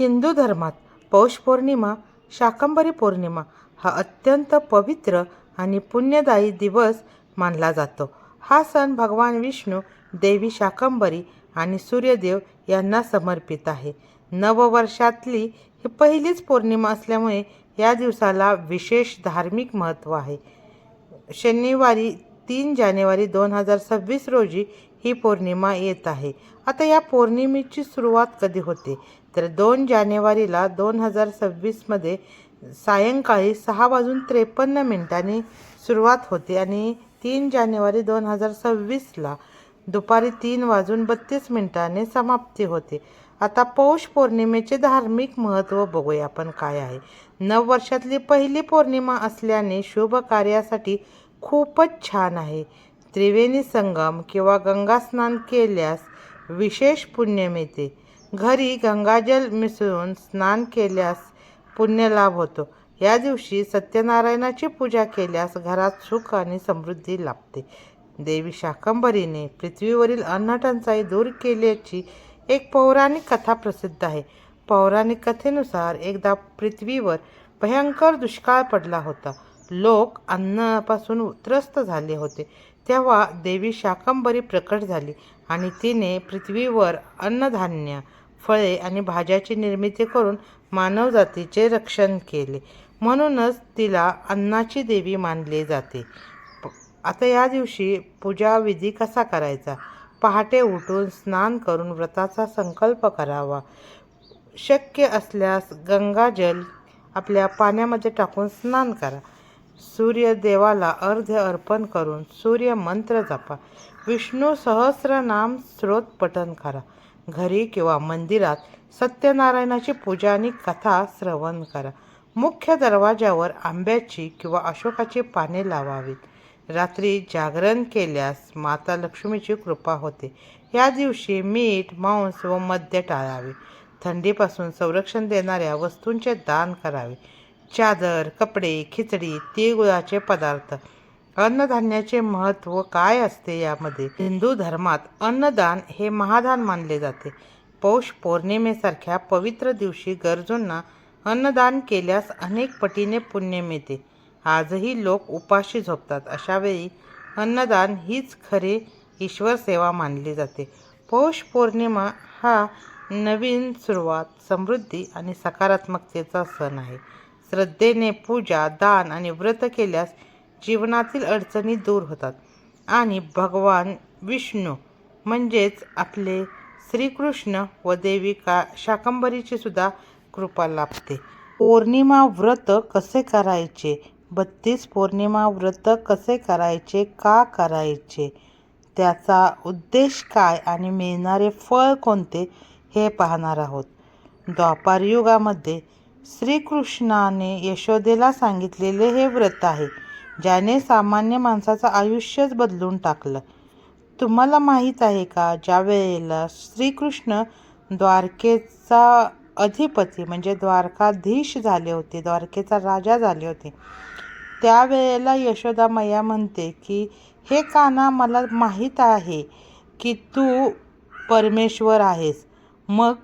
हिंदू धर्मात पौष पौर्णिमा शाकंभरी पौर्णिमा हा अत्यंत पवित्र आणि पुण्यदायी दिवस मानला जातो. हा सण भगवान विष्णू देवी शाकंभरी आणि सूर्यदेव यांना समर्पित आहे. नववर्षातली ही पहिलीच पौर्णिमा असल्यामुळे या दिवसाला विशेष धार्मिक महत्त्व आहे. शनिवारी तीन जानेवारी दोन हजार सव्वीस रोजी ही पौर्णिमा येत आहे. आता या पौर्णिमेची सुरुवात कधी होते? तर दोन जानेवारीला दोन हजार सव्वीसमध्ये सायंकाळी सहा वाजून त्रेपन्न मिनिटांनी सुरुवात होते आणि तीन जानेवारी दोन हजार सव्वीसला दुपारी तीन वाजून बत्तीस मिनिटांनी समाप्ती होते. आता पौष पौर्णिमेचे धार्मिक महत्त्व बघूया आपण काय आहे. नववर्षातली पहिली पौर्णिमा असल्याने शुभ कार्यासाठी खूपच छान आहे. त्रिवेणी संगम किंवा गंगा स्नान केल्यास विशेष पुण्य मिळते. घरी गंगाजल मिसळून स्नान केल्यास पुण्य लाभ होतो. या दिवशी सत्यनारायणाची पूजा केल्यास घरात सुख आणि समृद्धी लाभते. देवी शाकंभरीने पृथ्वीवरील अन्नटंचाई दूर केल्याची एक पौराणिक कथा प्रसिद्ध आहे. पौराणिक कथेनुसार एकदा पृथ्वीवर भयंकर दुष्काळ पडला होता. लोक अन्नापासून त्रस्त झाले होते. तेव्हा देवी शाकंभरी प्रकट झाली आणि तिने पृथ्वीवर अन्नधान्य फळे आणि भाज्याची निर्मिती करून मानवजातीचे रक्षण केले. म्हणूनच तिला अन्नाची देवी मानले जाते. आता या दिवशी पूजा विधी कसा करायचा? पहाटे उठून स्नान करून व्रताचा संकल्प करावा. शक्य असल्यास गंगाजल आपल्या पाण्यामध्ये टाकून स्नान करा. सूर्यदेवाला अर्ध्य अर्पण करून सूर्य मंत्र जपा. विष्णू सहस्रनाम स्रोत पठन करा. घरी किंवा मंदिरात सत्यनारायणाची पूजा आणि कथा श्रवण करा. मुख्य दरवाजावर आंब्याची किंवा अशोकाची पाने लावावीत. रात्री जागरण केल्यास माता लक्ष्मीची कृपा होते. या दिवशी मीठ मांस व मद्य टाळावे. थंडीपासून संरक्षण देणाऱ्या वस्तूंचे दान करावे. चादर कपडे खिचडी तिळगुळाचे पदार्थ अन्नधान्याचे महत्त्व काय असते यामध्ये? हिंदू धर्मात अन्नदान हे महादान मानले जाते. पौष पौर्णिमेसारख्या पवित्र दिवशी गरजूंना अन्नदान केल्यास अनेक पटीने पुण्य मिळते. आजही लोक उपाशी झोपतात. अशावेळी अन्नदान हीच खरी ईश्वर सेवा मानली जाते. पौष पौर्णिमा हा नवीन सुरुवात समृद्धी आणि सकारात्मकतेचा सण आहे. श्रद्धेने पूजा दान आणि व्रत केल्यास जीवनातील अडचणी दूर होतात. आणि भगवान विष्णू म्हणजेच आपले श्रीकृष्ण व देवी का शाकंभरीची सुद्धा कृपा लाभते. पौर्णिमा व्रत कसे करायचे? बत्तीस पौर्णिमा व्रत कसे करायचे? का करायचे? त्याचा उद्देश काय आणि मिळणारे फळ कोणते? हे पाहणार आहोत. द्वापारयुगामध्ये श्रीकृष्णाने यशोदेला सांगितलेले हे व्रत आहे. ज्याने सामान्य माणसाचं आयुष्यच बदलून टाकलं. तुम्हाला माहीत आहे का ज्या वेळेला श्रीकृष्ण द्वारकेचा अधिपती म्हणजे द्वारकाधीश झाले होते द्वारकेचा राजा झाले होते त्यावेळेला यशोदा मैया म्हणते की हे काना मला माहीत आहे की तू परमेश्वर आहेस. मग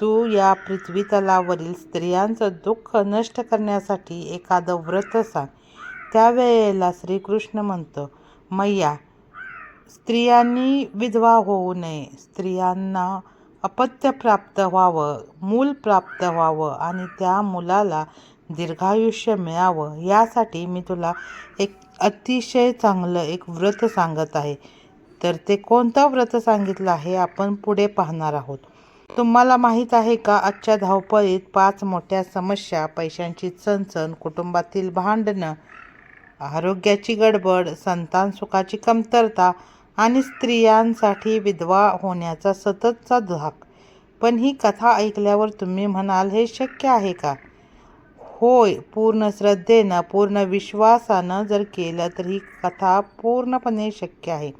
तू या पृथ्वी तलावरील स्त्रियांचं दुःख नष्ट करण्यासाठी एखादं व्रत सांग. त्यावेळेला श्रीकृष्ण म्हणतो मैया स्त्रियांनी विधवा होऊ नये. स्त्रियांना अपत्य प्राप्त व्हावं मूल प्राप्त व्हावं आणि त्या मुलाला दीर्घायुष्य मिळावं यासाठी मी तुला एक अतिशय चांगलं एक व्रत सांगत आहे. तर ते कोणतं व्रत सांगितलं आहे आपण पुढे पाहणार आहोत. तुम्हाला माहीत आहे का आजच्या धावपळीत पाच मोठ्या समस्या पैशांची चणचण कुटुंबातील भांडणं आरोग्याची गडबड संतान सुखाची कमतरता आणि स्त्रियांसाठी विधवा होण्याचा सततचा धाक. पण ही कथा ऐकल्यावर तुम्ही म्हणाल हे शक्य आहे का? होय पूर्ण श्रद्धेनं पूर्ण विश्वासानं जर केलं तर ही कथा पूर्णपणे शक्य आहे.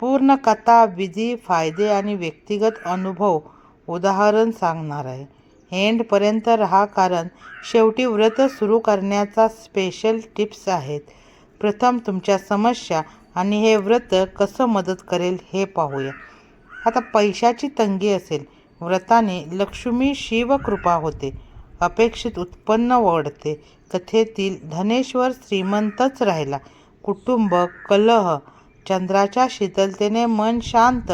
पूर्ण कथा विधी फायदे आणि व्यक्तिगत अनुभव उदाहरण सांगणार आहे. एंडपर्यंत राहा कारण शेवटी व्रत सुरू करण्याचा स्पेशल टिप्स आहेत. प्रथम तुमच्या समस्या आणि हे व्रत कसं मदत करेल हे पाहूया. आता पैशाची तंगी असेल. व्रताने लक्ष्मी शिवकृपा होते. अपेक्षित उत्पन्न वाढते कथेतील धनेश्वर श्रीमंतच राहिला. कुटुंब कलह चंद्राच्या शीतलतेने मन शांत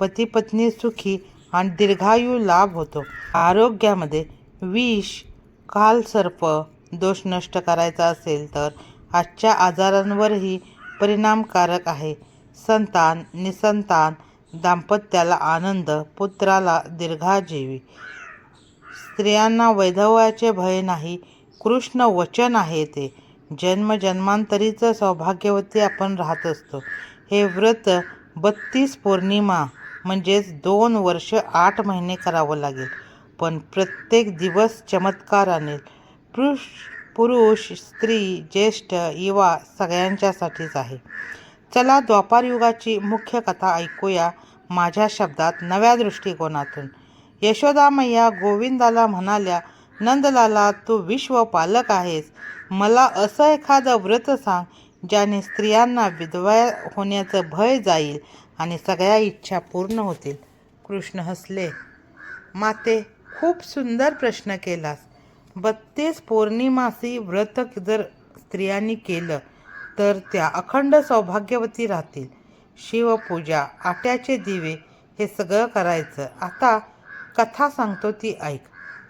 पती पत्नी सुखी आणि दीर्घायू लाभ होतो. आरोग्यामध्ये विष कालसर्प दोष नष्ट करायचा असेल तर आजच्या आजारांवरही परिणामकारक आहे. संतान निसंतान दाम्पत्याला आनंद पुत्राला दीर्घाजीवी. स्त्रियांना वैधवाचे भय नाही कृष्ण वचन आहे ते. जन्म जन्मांतरीचं सौभाग्यवती आपण राहत असतो. हे व्रत बत्तीस पौर्णिमा म्हणजेच दोन वर्ष आठ महिने करावं लागेल. पण प्रत्येक दिवस चमत्कार आणेल पुरुष पुरुष स्त्री ज्येष्ठ युवा सगळ्यांच्यासाठीच आहे. चला द्वापार युगाची मुख्य कथा ऐकूया माझ्या शब्दात नव्या दृष्टिकोनातून. यशोदा मैया गोविंदाला म्हणाल्या नंदलाला तू विश्व पालक आहेस. मला असं एखादं व्रत सांग ज्याने स्त्रियांना विधवा होण्याचं भय जाईल. आणि सगळ्या इच्छा पूर्ण होतील. कृष्ण हसले. माते खूप सुंदर प्रश्न केलास. बत्तीस पौर्णिमासी व्रत जर स्त्रियांनी केलं तर त्या अखंड सौभाग्यवती राहतील. शिवपूजा आट्याचे दिवे हे सगळं करायचं. आता कथा सांगतो ती ऐक.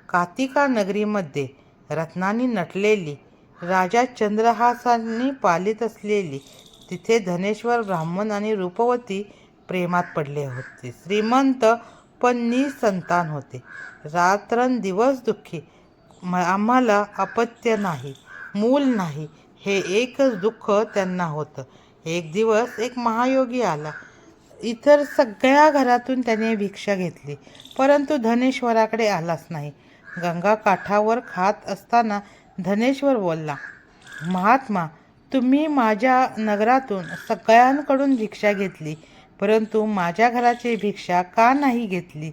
कातिका नगरीमध्ये रत्नांनी नटलेली राजा चंद्रहासांनी पालित असलेली तिथे धनेश्वर ब्राह्मण आणि रूपवती प्रेमात पडले होते. श्रीमंत पण निसंतान होते. रात्रंदिवस दुःखी. म आम्हाला अपत्य नाही मूल नाही. हे एकच दुःख त्यांना होतं. एक दिवस एक महायोगी आला. इतर सगळ्या घरातून त्याने भिक्षा घेतली. परंतु धनेश्वराकडे आलाच नाही. गंगा काठावर खात असताना धनेश्वर बोलला महात्मा तुम्ही माझ्या नगरातून सगळ्यांकडून भिक्षा घेतली. परंतु माझ्या घराची भिक्षा का नाही घेतली?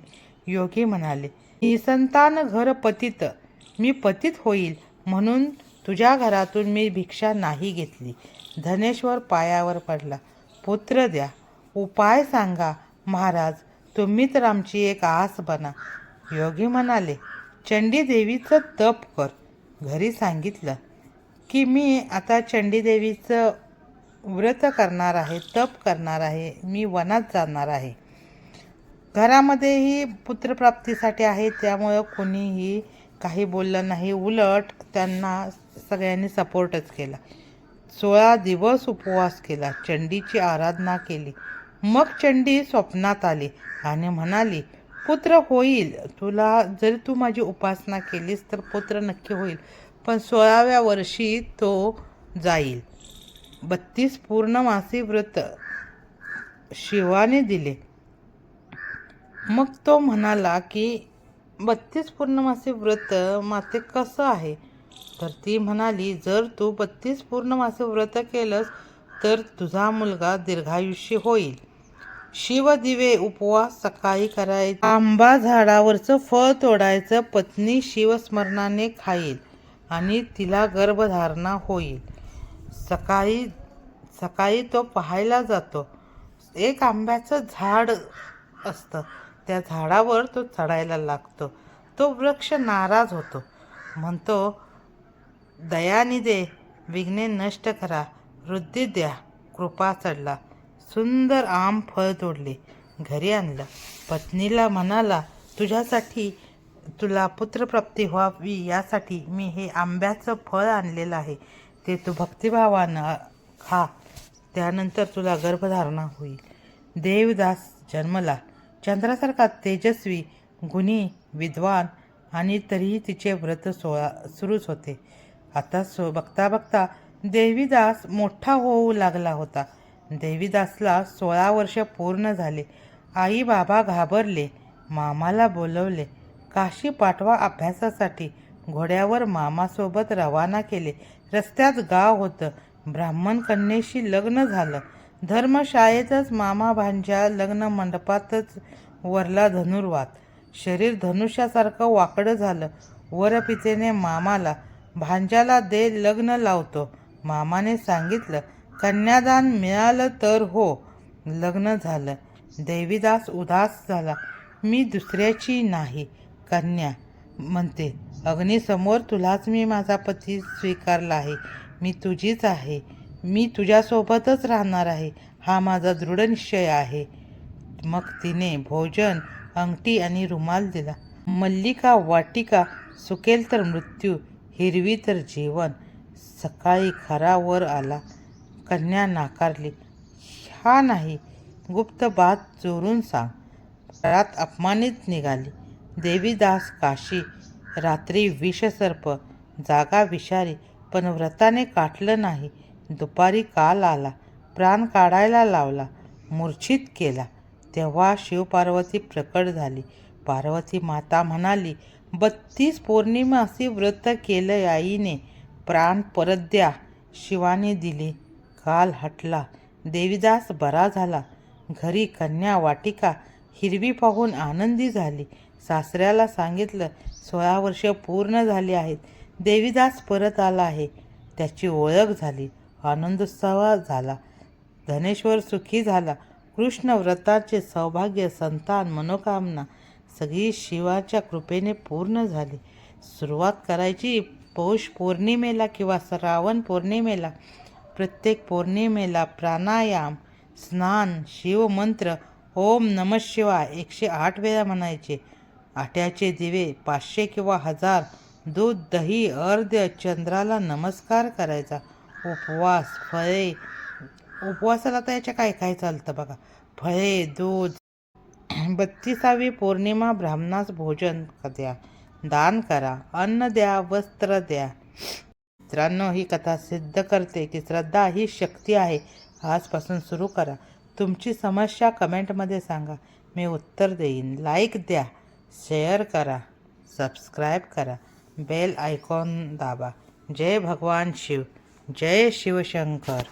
योगी म्हणाले निसंतान घर पतित. मी पतित होईल म्हणून तुझ्या घरातून मी भिक्षा नाही घेतली. धनेश्वर पायावर पडला पुत्र द्या उपाय सांगा. महाराज तुम्ही तर आमची एक आस बना. योगी म्हणाले चंडीदेवीचं तप कर. घरी सांगितलं की मी आता चंडीदेवीचं व्रत करणार आहे तप करणार आहे मी वनात जाणार आहे. घरामध्येही पुत्रप्राप्तीसाठी आहे त्यामुळं कोणीही काही बोललं नाही. उलट त्यांना सगळ्यांनी सपोर्टच केला. सोळा दिवस उपवास केला चंडीची आराधना केली. मग चंडी स्वप्नात आली आणि म्हणाली पुत्र होईल तुला जरी तू माझी उपासना केलीस तर पुत्र नक्की होईल पण सोळाव्या वर्षी तो जाईल. बत्तीस पूर्णमासी व्रत शिवाने दिले. मग तो म्हणाला की बत्तीस पूर्णमासी व्रत माते कसं आहे? तर ती म्हणाली जर तू बत्तीस पूर्णमासी व्रत केलंस तर तुझा मुलगा दीर्घायुष्य होईल. शिवदिवे उपवास सकाळी करायचा. आंबा झाडावरचं फळ तोडायचं पत्नी शिवस्मरणाने खाईल आणि तिला गर्भधारणा होईल. सकाळी सकाळी तो पाहायला जातो. एक आंब्याचं झाड असतं. त्या झाडावर तो चढायला लागतो. तो वृक्ष नाराज होतो. म्हणतो दयानी दे विघ्ने नष्ट करा वृद्धी द्या कृपा चढला. सुंदर आम फळ तोडले घरी आणलं. पत्नीला म्हणाला तुझ्यासाठी तुला पुत्रप्राप्ती व्हावी यासाठी मी हे आंब्याचं फळ आणलेलं आहे. ते तू भक्तिभावानं खा त्यानंतर तुला गर्भधारणा होईल. देवदास जन्मला. चंद्रासारखा तेजस्वी गुणी विद्वान आणि तरीही तिचे व्रत सोळा सुरूच होते. आता सो बघता बघता देवीदास मोठा होऊ लागला होता. देवीदासला सोळा वर्ष पूर्ण झाले. आई बाबा घाबरले मामाला बोलवले काशी पाठवा अभ्यासासाठी घोड्यावर मामासोबत रवाना केले. रस्त्यात गाव होतं. ब्राह्मण कन्येशी लग्न झालं. धर्मशाळेतच मामा भांज्या लग्न मंडपातच वरला धनुर्वात. शरीर धनुष्यासारखं वाकडं झालं. वरपितेने मामाला भांज्याला दे लग्न लावतो. मामाने सांगितलं कन्यादान मिळालं तर हो लग्न झालं. देवीदास उदास झाला. मी दुसऱ्याची नाही कन्या म्हणते. अग्नीसमोर तुलाच मी माझा पती स्वीकारला आहे. मी तुझीच आहे. मी तुझ्यासोबतच राहणार आहे. हा माझा दृढ निश्चय आहे. मग तिने भोजन अंगठी आणि रुमाल दिला. मल्लिका वाटिका सुकेल तर मृत्यू हिरवी तर जीवन. सकाळी खरा वर आला. कन्या नाकारली. हा नाही गुप्त बात चोरून सांग. घरात अपमानित निघाली. देवीदास काशी रात्री विषसर्प जागा विषारी पण व्रताने काटलं नाही. दुपारी काल आला प्राण काढायला लावला मूर्छित केला. तेव्हा शिवपार्वती प्रकट झाली. पार्वती माता म्हणाली बत्तीस पौर्णिमासी व्रत केलं आईने. प्राण परत द्या. शिवाने दिले. काल हटला. देवीदास बरा झाला. घरी कन्या वाटिका हिरवी पाहून आनंदी झाली. सासऱ्याला सांगितलं सोळा वर्ष पूर्ण झाली आहेत. देवीदास परत आला आहे. त्याची ओळख झाली. आनंदोत्सव झाला. धनेश्वर सुखी झाला. कृष्ण व्रताचे सौभाग्य संतान मनोकामना सगळी शिवाच्या कृपेने पूर्ण झाली. सुरुवात करायची पौष पौर्णिमेला किंवा श्रावण पौर्णिमेला. प्रत्येक पौर्णिमेला प्राणायाम स्नान शिवमंत्र ओम नम शिवाय एकशे आठ वेळा म्हणायचे. आट्याचे दिवे पाचशे किंवा हजार दूध दही अर्ध्य चंद्राला नमस्कार करायचा. उपवास फळे. उपवासाला तर याच्या काय काय चालतं बघा. फळे दूध. बत्तीसावी पौर्णिमा ब्राह्मणास भोजन द्या. दान करा. अन्न द्या वस्त्र द्या. मित्रांनो ही कथा सिद्ध करते की श्रद्धा ही शक्ती आहे. आजपासून सुरू करा. तुमची समस्या कमेंटमध्ये सांगा. मी उत्तर देईन. लाईक द्या. शेअर करा सबस्क्राईब करा बेल आयकॉन दाबा. जय भगवान शिव जय शिवशंकर.